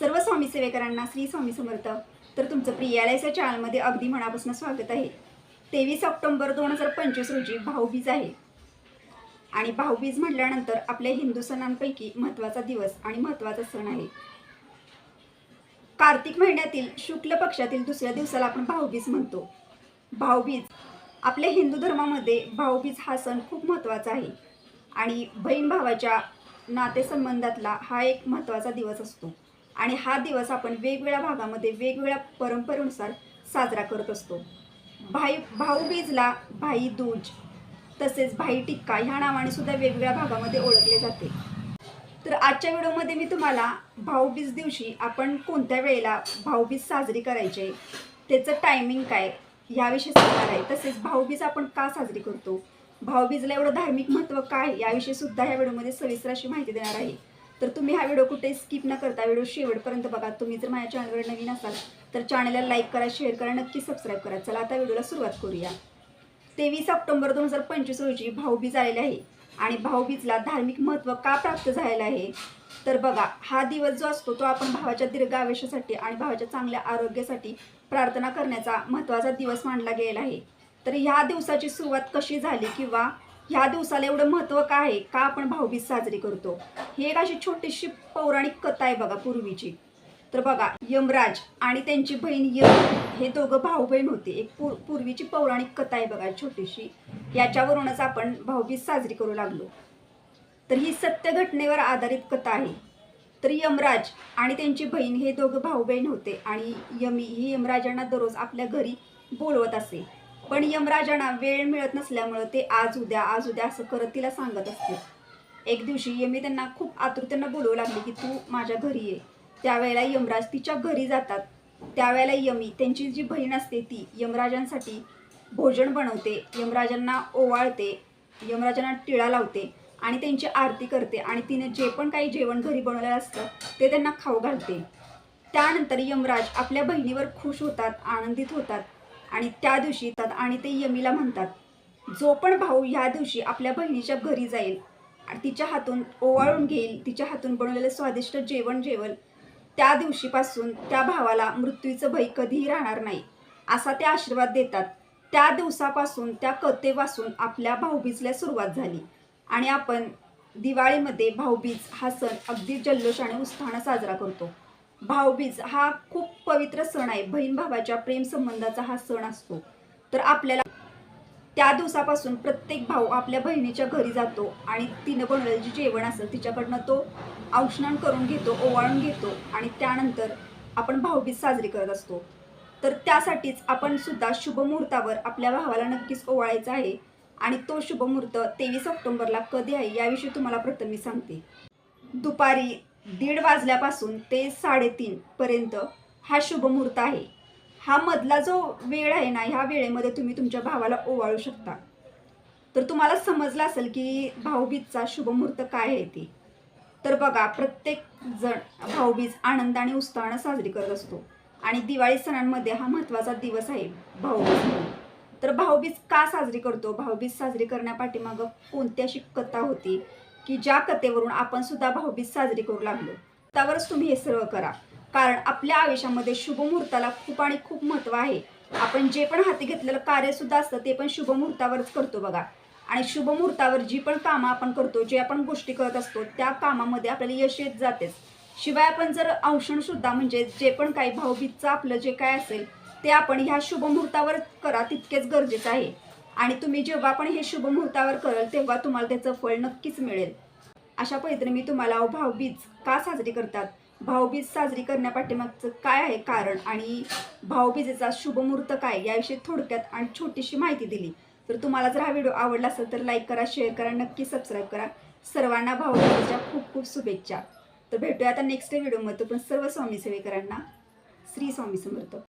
सर्व स्वामी सेवेकरांना श्री स्वामी समर्थ. तर तुमचं प्रियालयच्या चॅनलमध्ये अगदी मनापासून स्वागत आहे. तेवीस ऑक्टोंबर दोन हजार पंचवीस रोजी भाऊबीज आहे. आणि भाऊबीज म्हटल्यानंतर आपल्या हिंदू सणांपैकी महत्त्वाचा दिवस आणि महत्त्वाचा सण आहे. कार्तिक महिन्यातील शुक्ल पक्षातील दुसऱ्या दिवसाला आपण भाऊबीज म्हणतो. भाऊबीज आपल्या हिंदू धर्मामध्ये भाऊबीज हा सण खूप महत्त्वाचा आहे. आणि बहीण भावाच्या नातेसंबंधातला हा एक महत्त्वाचा दिवस असतो. आणि हा दिवस आपण वेगवेगळ्या भागामध्ये वेगवेगळ्या परंपरेनुसार साजरा करत असतो. भाई भाऊबीजला भाई दूज तसेच भाई टिक्का ह्या नावाने सुद्धा वेगवेगळ्या भागामध्ये ओळखले जाते. तर आजच्या व्हिडिओमध्ये मी तुम्हाला भाऊबीज दिवशी आपण कोणत्या वेळेला भाऊबीज साजरी करायचे त्याचं टायमिंग काय याविषयी सांगणार आहे. तसेच भाऊबीज आपण का साजरी करतो भाऊबीजला एवढं धार्मिक महत्त्व काय याविषयी सुद्धा ह्या व्हिडिओमध्ये सविस्तर अशी माहिती देणार आहे. तर तुम्ही हा व्हिडिओ कुठे स्किप न करता व्हिडिओ शेवटपर्यंत बघा. तुम्ही जर माझ्या चॅनलवर नवीन असाल तर चॅनलला लाईक करा शेअर करा नक्की सबस्क्राईब करा. चला आता व्हिडिओला सुरुवात करूया. तेवीस ऑक्टोबर दोन हजार पंचवीस रोजी भाऊबीज आलेले आहे. आणि भाऊबीजला धार्मिक महत्त्व का प्राप्त झालेलं आहे? तर बघा हा दिवस जो असतो तो आपण भावाच्या दीर्घ आयुष्यासाठी आणि भावाच्या चांगल्या आरोग्यासाठी प्रार्थना करण्याचा महत्त्वाचा दिवस मानला गेलेला आहे. तर ह्या दिवसाची सुरुवात कशी झाली किंवा ह्या दिवसाला एवढं महत्त्व का आहे? का आपण भाऊबीज साजरी करतो? ही एक अशी छोटीशी पौराणिक कथा आहे बघा पूर्वीची. तर बघा यमराज आणि त्यांची बहीण यम हे दोघं भाऊ बहीण होते. एक पूर पूर्वीची पौराणिक कथा आहे बघा छोटीशी. याच्यावरूनच आपण भाऊबीज साजरी करू लागलो. तर ही सत्य घटनेवर आधारित कथा आहे. तर यमराज आणि त्यांची बहीण हे दोघं भाऊ बहीण होते आणि यमी ही यमराजांना दररोज आपल्या घरी बोलवत असे. पण यमराजांना वेळ मिळत नसल्यामुळं ते आज उद्या आज उद्या असं करत तिला सांगत असते एक दिवशी यमी त्यांना खूप आतुरतेनं बोलवू लागली की तू माझ्या घरी ये. त्यावेळेला यमराज तिच्या घरी जातात. त्यावेळेला यमी त्यांची जी बहीण असते ती यमराजांसाठी भोजन बनवते यमराजांना ओवाळते यमराजांना टिळा लावते आणि त्यांची आरती करते आणि तिने जे पण काही जेवण घरी बनवलेलं असतं ते त्यांना खाऊ घालते. त्यानंतर यमराज आपल्या बहिणीवर खुश होतात आनंदित होतात. आणि त्या दिवशी येतात आणि ते यमीला म्हणतात जो पण भाऊ ह्या दिवशी आपल्या बहिणीच्या घरी जाईल आणि तिच्या हातून ओवाळून घेईल तिच्या हातून बनवलेलं स्वादिष्ट जेवण जेवल त्या दिवशीपासून त्या भावाला मृत्यूचं भय कधीही राहणार नाही असा ते आशीर्वाद देतात. त्या दिवसापासून त्या कथेपासून आपल्या भाऊबीजला सुरुवात झाली आणि आपण दिवाळीमध्ये भाऊबीज हा सण अगदी जल्लोष आणि उत्साहानं साजरा करतो. भाऊबीज हा खूप पवित्र सण आहे. बहीण भावाच्या प्रेम संबंधाचा हा सण असतो. तर आपल्याला त्या दिवसापासून प्रत्येक भाऊ आपल्या बहिणीच्या घरी जातो आणि तिनं बनवलेलं जे जेवण असेल तिच्याकडनं तो औष्णान करून घेतो ओवाळून घेतो आणि त्यानंतर आपण भाऊबीज साजरी करत असतो. तर त्यासाठीच आपण सुद्धा शुभमुहूर्तावर आपल्या भावाला नक्कीच ओवाळायचं आहे आणि तो शुभमुहूर्त तेवीस ऑक्टोंबरला कधी आहे याविषयी तुम्हाला प्रथम मी सांगते. दुपारी दीड वाजल्यापासून ते साडेतीन पर्यंत हा शुभमुहूर्त आहे. हा मधला जो वेळ आहे ना ह्या वेळेमध्ये तुम्ही तुमच्या भावाला ओवाळू शकता. तर तुम्हाला समजलं असेल की भाऊबीजचा शुभमुहूर्त काय आहे ते. तर बघा प्रत्येक जण भाऊबीज आनंद आणि उत्साहानं साजरी करत असतो. आणि दिवाळी सणांमध्ये हा महत्त्वाचा दिवस आहे भाऊबीज तर भाऊबीज का साजरी करतो? भाऊबीज साजरी करण्यापाठीमागं कोणती अशी कथा होती? की ज्या कथेवरून आपण सुद्धा भाऊबीज साजरी करू लागलो त्यावरच तुम्ही हे सर्व करा. कारण आपल्या आयुष्यामध्ये शुभमुहूर्ताला खूप आणि खूप महत्त्व आहे. आपण जे पण हाती घेतलेलं कार्य सुद्धा असतं ते पण शुभमुहूर्तावरच करतो बघा. आणि शुभमुहूर्तावर जी पण कामं आपण करतो जे आपण गोष्टी करत असतो त्या कामामध्ये आपल्याला यश येत जातेच. शिवाय आपण जर औषणसुद्धा म्हणजे जे पण काही भाऊबीजचं आपलं जे काय असेल ते आपण ह्या शुभमुहूर्तावर करा तितकेच गरजेचं आहे. आणि तुम्ही जेव्हा पण हे शुभ मुहूर्तावर कराल तेव्हा तुम्हाला त्याचं फळ नक्कीच मिळेल. अशा पद्धतीने मी तुम्हाला भाऊबीज का साजरी करतात? भाऊबीज साजरी करण्यापाठीमागचं काय आहे कारण? आणि भाऊबीजेचा शुभमुहूर्त काय? याविषयी थोडक्यात आणि छोटीशी माहिती दिली. तर तुम्हाला जर हा व्हिडिओ आवडला असेल तर लाईक करा शेअर करा नक्की सबस्क्राईब करा. सर्वांना भाऊबीजेच्या खूप खूप शुभेच्छा. तर भेटूया आता नेक्स्ट व्हिडिओमध्ये पण सर्व स्वामी सेवेकरांना. श्री स्वामी समर्थ.